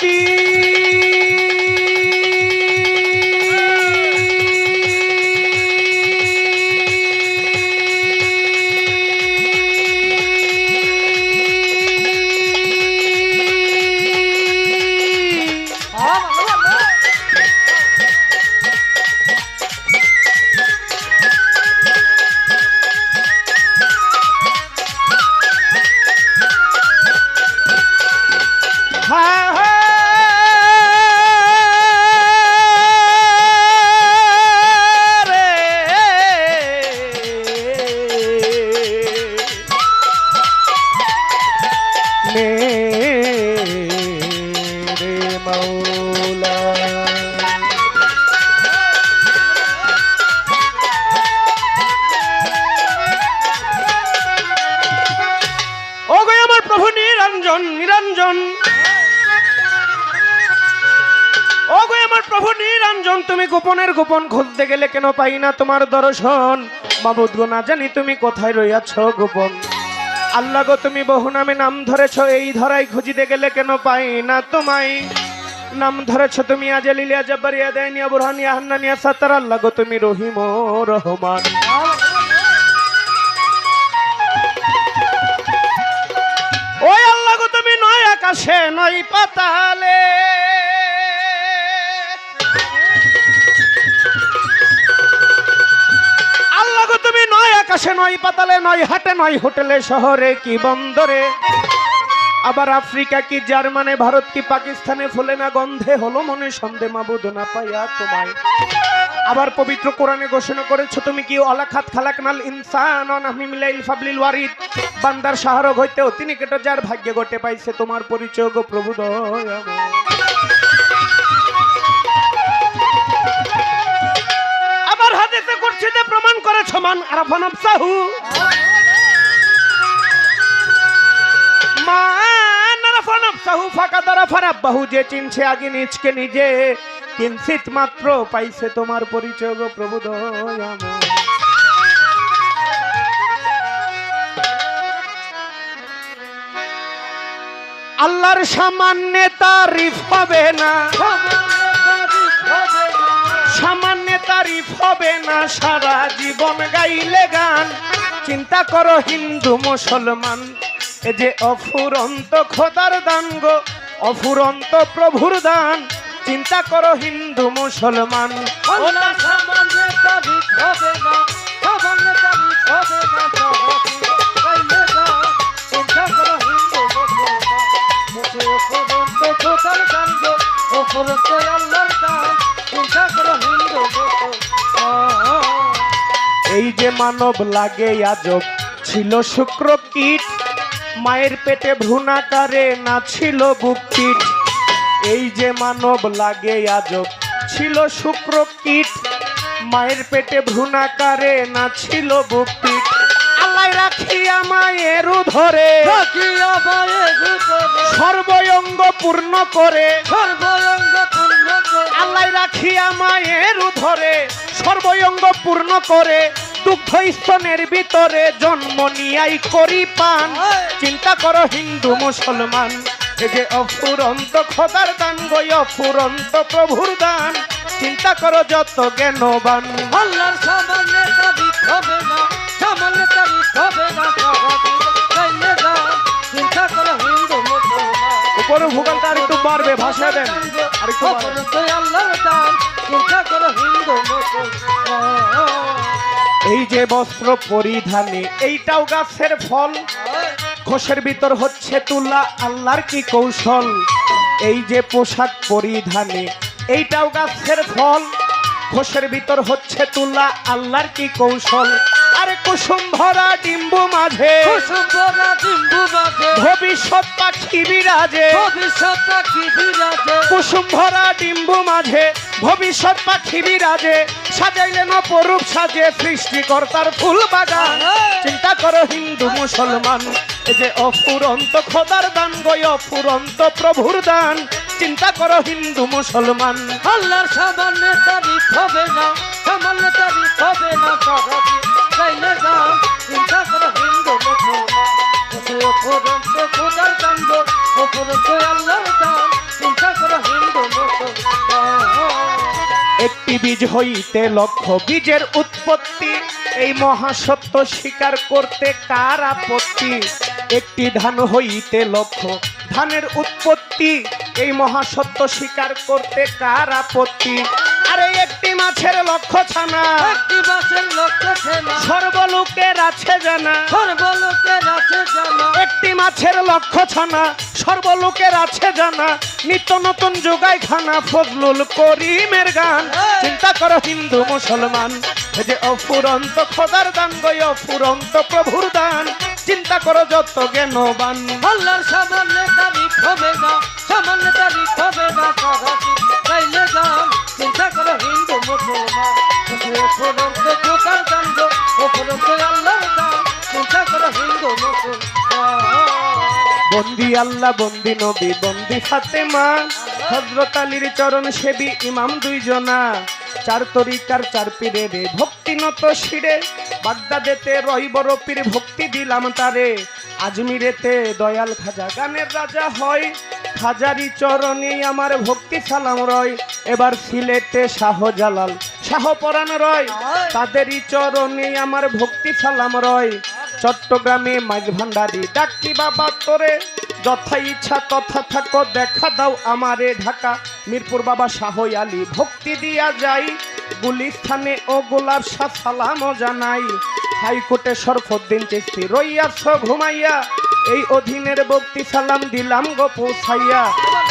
Happy গোপনের গোপন খুঁজতে গেলে কেন পাই না তোমার দর্শন? মাবুদ গো না জানি তুমি কোথায় রইয়াছ গোপন। আল্লাহ গো, তুমি বহু নামে নাম ধরেছ, এই ধরাই খুঁজিতে গেলে কেন পাই না তোমায়? নাম ধরেছ তুমি আজ লিলিয়া জব্বারিয়া দেয়নিয়া বুরহানিয়া হান্নানিয়া সাতার আল্লাহ গো, তুমি রহিম রহমান। ওই আল্লাহ গো, তুমি নয় আকাশে, নয় পাতালে। আকাশে নয় পাতালে নয়, হাটে নয়, হোটেলে, শহরে কি বন্দরে? আবার আফ্রিকা কি জার্মানে, ভারত কি পাকিস্তানে? ফুলে না গন্ধে হলো মনে সন্দেহ মাবুদ না পাইয়া তোমায়। আবার পবিত্র কোরআনে ঘোষণা করেছ, তুমি কি অলাখাত খালাকনাল ইনসান আমি মিলাইল ফাবলিল ওয়ারিদ? বান্দার সাহারক হইতেও তিনি কেটে যার ভাগ্যে গোটে পাইছে তোমার পরিচয় গো প্রভু দয়াময়। মান আরাফান আফসাহু। মান আরাফান আফসাহু ফাঁকা দ্বারা ফারাব্বাহু, যে চিনছে আগে নিজকে নিজে। কিঞ্চিত মাত্র পাইছে তোমার পরিচয় গো প্রভু দয়াময়। আল্লাহর সামান্য তারিফ হবে না। তারিফ হবে না, সারা জীবন গাইলে গান। চিন্তা করো, হিন্দু, মুসলমান, এ যে অফুরন্ত খোদার দান গো, অফুরন্ত প্রভুর দান। চিন্তা করো, হিন্দু, মুসলমান ওনার মানব লাগে আজব। ছিল শুক্র কীট মায়ের পেটে ভ্রূণাকারে না ছিল বুকটিট এই যে মানব লাগে আজব। ছিল শুক্র কীট মায়ের পেটে ভ্রূণাকারে না ছিল বুকটিট আল্লাহ রাখিয়া মায়ের ধরে থাকিয়া বায়ে সর্বঙ্গ পূর্ণ করে। সর্বঙ্গ পূর্ণ করে। আল্লাহ রাখিয়া মায়ের ধরে সর্বঙ্গ পূর্ণ করে। দুগ্ধ স্তনের ভিতরে জন্ম নিয়াই করি পান। চিন্তা করো হিন্দু মুসলমান যে অফুরন্ত খোদার দান গই অফুরন্ত প্রভুর দান। চিন্তা করো যত জ্ঞানবান। আল্লাহর সামনে তারিখ হবে না সামনে তারিখ হবে না সবাই চিন্তা করো হিন্দু মুসলমান উপরে ভূগোলটা আর একটু বাড়বে ভাষা দেন। আর একটু। আল্লাহর দান। চিন্তা করো হিন্দু মুসলমান। এই যে বস্ত্র পরিধানে, এইটাও গাছের ফল। ঘোষের ভিতর হচ্ছে তুলা, আল্লাহর কি কৌশল? এই যে পোশাক পরিধানে, এইটাও গাছের ফল। ঘোষের ভিতর হচ্ছে তুলা, আল্লাহর কি কৌশল? আরে কুসুম ভরা ডিম্বু মাঝে। কুসুম্বরা ডিম্বু মাঝে। ভবিষ্যৎ পাখি বিরাজে। ভবিষ্যৎটা কি বিরাজে। কুসুম ভরা ডিম্বু মাঝে ভবিষ্যৎ পাখি বিরাজে। সাজাইলেন অপরূপ সাজে সৃষ্টিকর্তার ফুল বাগান। চিন্তা করো হিন্দু মুসলমান এ যে অফুরন্ত খোদার দান গই অফুরন্ত প্রভুর দান। চিন্তা করো হিন্দু মুসলমান। আল্লাহর সামান্য তারিখ হবে না সামান্য তারিখ হবে না একটি বীজ হইতে লক্ষ বীজের উৎপত্তি, এই মহাসত্য স্বীকার করতে কার আপত্তি? একটি ধান হইতে লক্ষ ধানের উৎপত্তি, এই মহাসত্য স্বীকার করতে কার আপত্তি? আরে একটি মাছের লক্ষ্য ছানা। একটি মাছের লক্ষ্য সেনা সর্বলোকের আছে জানা। সর্বলোকের আছে জানা। একটি মাছের লক্ষ্য ছানা। সর্বলোকের আছে জানা। নিত্য নতুন যোগায় খানা ফজলুল করিমের গান। চিন্তা করো হিন্দু মুসলমান। যে অফুরন্ত খোদার দান গই অফুরন্ত প্রভুর দান। চিন্তা করো যত জ্ঞানবান। আল্লাহর সামান্য তারিফ হবে না। সামান্য তারিফ হবে না। চাইলে গান চিন্তা করো, হিন্দু, মুসলমান। চিন্তা করো, হিন্দু, মুসলমান। বন্দি আল্লাহ, বন্দি নবী, বন্দি ফাতেমা। হজরত আলীর চরণ সেবী ইমাম দুইজনা। চার তরিকার চার পীরে রে ভক্তি নত শিরে। বাগদাদেতে রই বড় পীর ভক্তি দিলাম তারে। আজমিরেতে দয়াল খাজা গানের রাজা হয়। খাজারি চরণে আমার ভক্তি সালাম রয়। এবার সিলেটে শাহজালাল শাহ পরাণ রয় তাদেরই চরণে আমার ভক্তি সালাম রয়। চট্টগ্রামে মাঝ ভান্ডারি ডাকি বাবা তোরে। যথা ইচ্ছা তথা থাকো দেখা দাও আমারে ঢাকা। মিরপুর বাবা শাহ আলী ভক্তি দিয়া যাই। গুলিস্থানে ও গোলাপ শাহ সালামও জানাই। হাইকোর্টে সরফদ্দিন চিস্তি রইয়াছ ঘুমাইয়া। এই অধীনের ভক্তি সালাম দিলাম গো পৌঁছাইয়া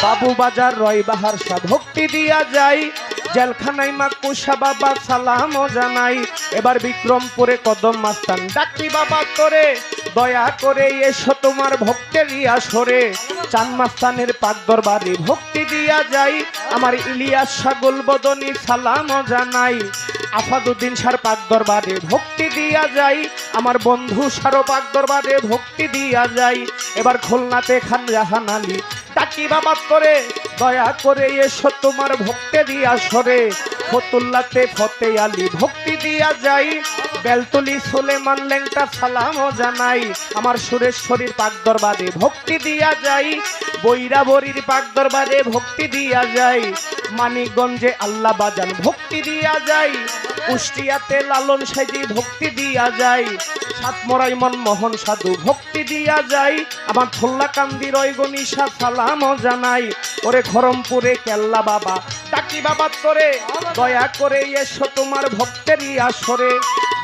বাবু বাজার রয় বাহার শাহ ভক্তি দিয়া যাই। জেলখানায় মা কুশা বাবা সালামও জানাই। এবার বিক্রমপুরে কদম মাস্তান ডাকি বাবা করে দয়া করে এসো তোমার ভক্তের আসরে। চান মাস্তানের পাক দরবারে ভক্তি দিয়া যাই। আমার ইলিয়াস সাগল বদনী সালামও জানাই। আফাদুদ্দিন সার পাক দরবারে ভক্তি দিয়া যাই। আমার বন্ধু সারো পাক দরবারে ভক্তি দিয়া যাই। এবার খুলনাতে খান জাহান আলী। ডাকি বাবা করে দয়া করে এসো তোমার ভক্তি দিয়া সরে ফতুল্লাতে ফতে আলী ভক্তি দিয়া যাই। বেলতলি সুলেমান লেংটা সালামও জানাই। আমার সুরেশ্বরীর পাক দরবারে ভক্তি দিয়া যাই। বৈরাবরীর পাক দরবারে ভক্তি দিয়া যাই। মানিকগঞ্জে আল্লাহ বাজান। ভক্তি দিয়া যাই, কুষ্টিয়াতে লালন সাইজি ভক্তি দিয়া যাই, সাতমরাই মনমোহন সাধু, ভক্তি দিয়া যাই। আমার থল্লা কান্দি সালামও জানাই, ওরে খরমপুরে কেল্লা বাবা, টাকি বাবা তোরে, দয়া করে এসো তোমার ভক্তেরই আসরে।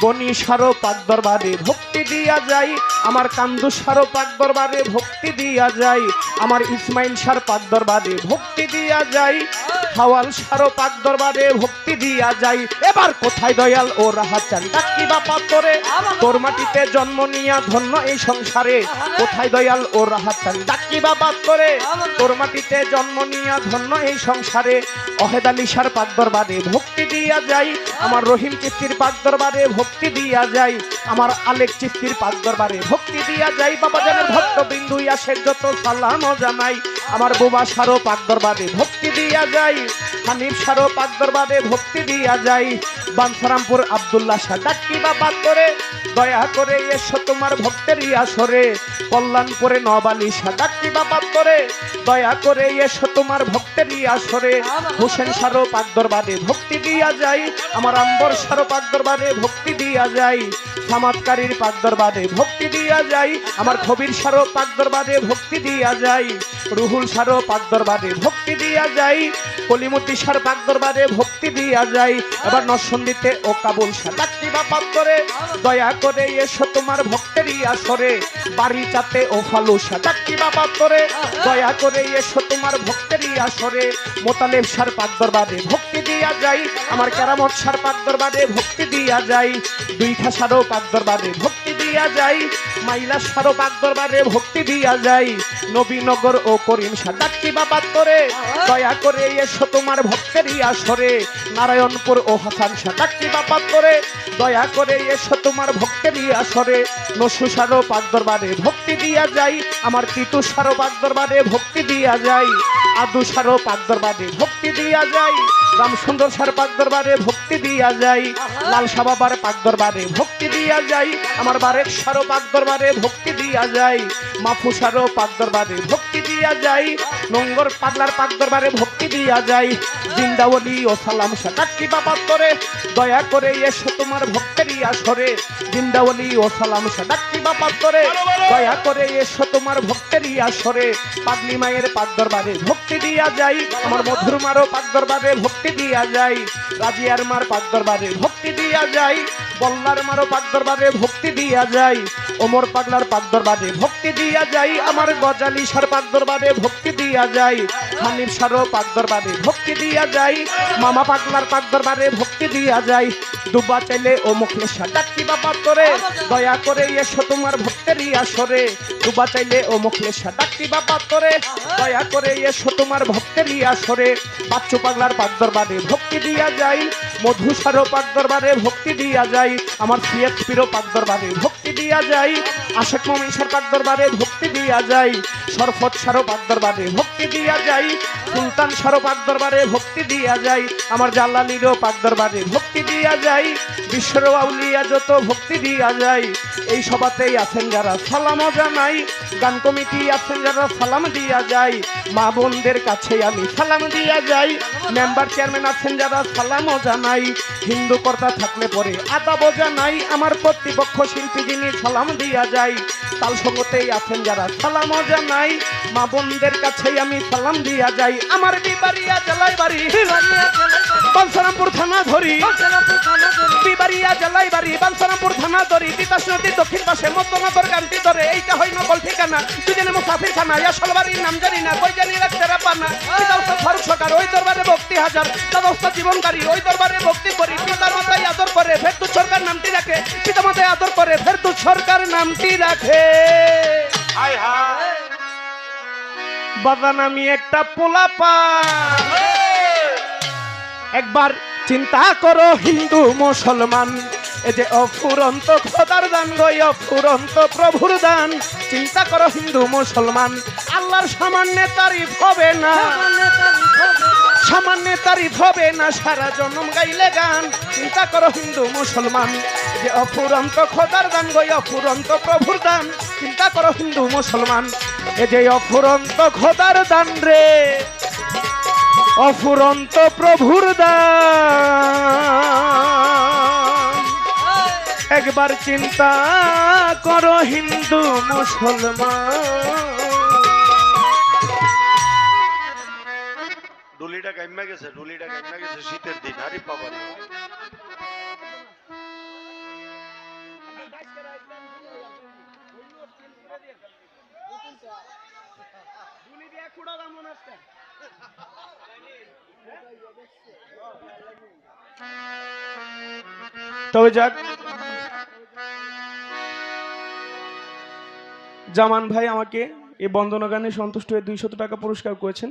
গনি সারো পাক দরবারে ভক্তি দিয়া যাই, আমার কান্দু সারো পাক দরবারে ভক্তি দিয়া যাই, আমার ইসমাইল সার পাক দরবারে ভক্তি দিয়া যাই। হাওয়াল সারো পাক দরবারে, ভক্তি দিয়া যাই। এবার কোথায় দয়াল ও রাহাচান ডাকি বাবা তোরে তোর মাটিতে জন্ম নিয়া ধন্য এই সংসারে। কোথায় দয়াল ও রাহাচান ডাকি বাবা তোরে তোর মাটিতে জন্ম নিয়া ধন্য এই সংসারে। অহেদ আলী সার পাক দরবারে, ভক্তি দিয়া যাই। আমার রহিম চিস্তির পাক দরবারে, ভক্তি দিয়া যাই। আমার আলেক চিস্তির পাক দরবারে ভক্তি দিয়া যাই, বাবা জানের ভক্ত বিন্দু আসে যত সালামও জানাই। আমার বোবা সারো পাক দরবারে ভক্তি দিয়া যাই, হানিফ সারো পাক দরবারে ভক্তি দিয়া যাই। বানসারামপুর আব্দুল্লাহ শাহ, ডাকি বাবা করে দয়া করে এসো তোমার ভক্তের আসরে কল্যাণপুরে নবালি শাহ, ডাকি বাবা করে দয়া করে এসো তোমার ভক্তের আসরে হোসেন সারো পাক দরবারে ভক্তি দিয়া যাই, আমার আম্বর সারো পাক দরবারে ভক্তি দিয়া যাই। সামাতকারীর পাক দরবারে ভক্তি দিয়া যাই। আমার কবির সারো পাক দরবারে ভক্তি দিয়া যাই। রুহুল সারো পাক দরবারে ভক্তি দিয়া যাই। কলিমতি সার পাক দরবারে ভক্তি দিয়া যাই। এবার নরসন্দিতে ও কাবুল সাদাক্তি বাবা করে দয়া করে এসো তোমার ভক্তেরই আসরে। বাড়ি চাতে ও ফালু সাদাক্তি বাবা করে দয়া করে এসো তোমার ভক্তেরই আসরে। মোতালেব সার পাক দরবারে ভক্তি দিয়া যাই। আমার কেরামত সার পাক দরবারে ভক্তি দিয়া যাই। দুই খাসারও পাক দরবারে ভক্তি দিয়া যাই। মাইলা সারও পাক দরবারে ভক্তি দিয়া যাই। নবীনগর ও করিম সাদাক্তি বাবা করে দয়া করে এসো তোমার ভক্তেরই আসরে। নারায়ণপুর ও হাসান সাদাক্তি বাবা করে দয়া করে এসো তোমার ভক্তেরই আসরে। নসু সারো পাক দরবারে ভক্তি দিয়া যাই। আমার তিতু সারো পাক দরবারে ভক্তি দিয়া যাই। আদু সারো পাক দরবারে ভক্তি দিয়া যাই। রামসুন্দর সার পাক দরবারে ভক্তি দিয়া যাই। লাল সাবাবার পাক দরবারে ভক্তি দিয়া যাই। আমার বারেক সারো পাক দরবারে ভক্তি দিয়া যাই। মাফু সারো পাক দরবারে ভক্তি দিয়া যাই নোংর পাগলার পাক দরবারে ভক্তি দিয়া যাই। জিন্দাওয়ালি ও সালাম সাকাক্কি বাবা তোরে? দয়া করে এসো তোমার ভক্তেরই আসরে। জিন্দাওয়ালি ও সালাম সাকাক্কি বাবা তোরে? দয়া করে এসো তোমার ভক্তেরই আসরে। পাগলি মায়ের পাক দরবারে ভক্তি দিয়া যাই। আমার মধুর মারো পাক দরবারে ভক্তি দিয়া যাই। রাজিয়ার মার পাক দরবারে ভক্তি দিয়া যাই। বল্লার মারো পাক দরবারে ভক্তি দিয়া যাই, ওমর পাগলার পাক দরবারে ভক্তি দিয়া যাই, আমার গজালি সার পাক দরবারে ভক্তি দিয়া যাই হানির সারও পাক দরবারে ভক্তি দিয়া যাই, মামা পাগলার পাক দরবারে ভক্তি দিয়া যাই, দুবা চাইলে ও মুখলে সাটাকি বাবা তোরে, দয়া করে এসো তোমার ভক্তেরই আসরে, দুবা চাইলে ও মুখলে সাটাকি বাবা তোরে, দয়া করে এসো তোমার ভক্তেরই আসরে, বাচ্চু পাগলার পাক দরবারে ভক্তি দিয়া যাই মধু সারো পাক দরবারে ভক্তি দিয়া যাই। আমার সিএসপিরও পাক দরবারে ভক্তি দিয়া যাই। আশেক মমিন সার পাক দরবারে ভক্তি দিয়া যাই। সরফত সারো পাক দরবারে ভক্তি দিয়া যাই। সুলতান সারো পাক দরবারে ভক্তি দিয়া যাই। আমার জাল্লালিরও পাক দরবারে ভক্তি দিয়া যাই। বিশ্বর আউলিয়া যত ভক্তি দিয়া যাই। এই সভাতেই আছেন যারা সালামও জানাই, গান কমিটি আছেন যারা সালাম দিয়া যাই। মা বোনদের কাছে আমি সালাম দিয়া যাই। মেম্বার চেয়ারম্যান আছেন যারা সালামও জানাই। হিন্দু কর্তা থাকলে পরে আদাবও জানাই। আমার কর্তৃপক্ষ শিল্পী যিনি সালাম দিয়া যাই। তাল সঙ্গতেই আছেন যারা সালামও জানাই। মা বোনদের কাছে আমি সালাম দিয়া যাই। আমার বিবারিয়া জেলায় বাড়ি। বালসারামপুর থানা ধরি। বিবারিয়া জেলায় বাড়ি। বালসারামপুর থানা ধরি। তিতাস নদী দক্ষিণ পাশে মধ্যনগর গান্তি ধরে। এইটা হয় নকল ঠিকানা তুই দুজনে মুসাফির খানা। আসল বাড়ির নাম জানি না, কই জানি রাখতে পানা ফারুক সরকার, ওই দরবারে ভক্তি হাজার। দাদা জীবনকারী ওই দরবারে ভক্তি করি। পিতার মাতায় আদর করে ফেরদুত সরকার নামটি রাখে। পিতা মাতায় আদর করে ফেরদুত সরকার নামটি রাখে। হায় হায়। বাদান আমি একটা পোলাপা একবার চিন্তা করো, হিন্দু, মুসলমান এ যে অফুরন্ত খোদার দান গই অফুরন্ত প্রভুর দান। চিন্তা করো, হিন্দু, মুসলমান, আল্লাহর সামান্য তারিফ হবে না। সামান্য তারিফ হবে না, সারা জন্ম গাইলে গান। চিন্তা করো হিন্দু মুসলমান, যে অফুরন্ত খোদার দান গই অফুরন্ত প্রভুর দান। চিন্তা করো হিন্দু মুসলমান, এ যে অফুরন্ত খোদার দান রে। অফুরন্ত প্রভুর দান। একবার চিন্তা করো হিন্দু মুসলমান। ডুলিটা গাইমা গেছে ডুলিটা গাইমা গেছে, শীতের দিন, আরে বাবা রে। তবে যাক জামান ভাই আমাকে এই বন্দনা গানে সন্তুষ্ট হয়ে দুইশত টাকা পুরস্কার করেছেন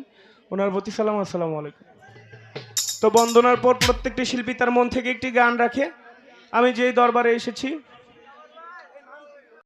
ওনার প্রতি সালাম, আসসালামু আলাইকুম। তো বন্দনার পর প্রত্যেকটি শিল্পী তার মন থেকে একটি গান রাখে। আমি যেই দরবারে এসেছি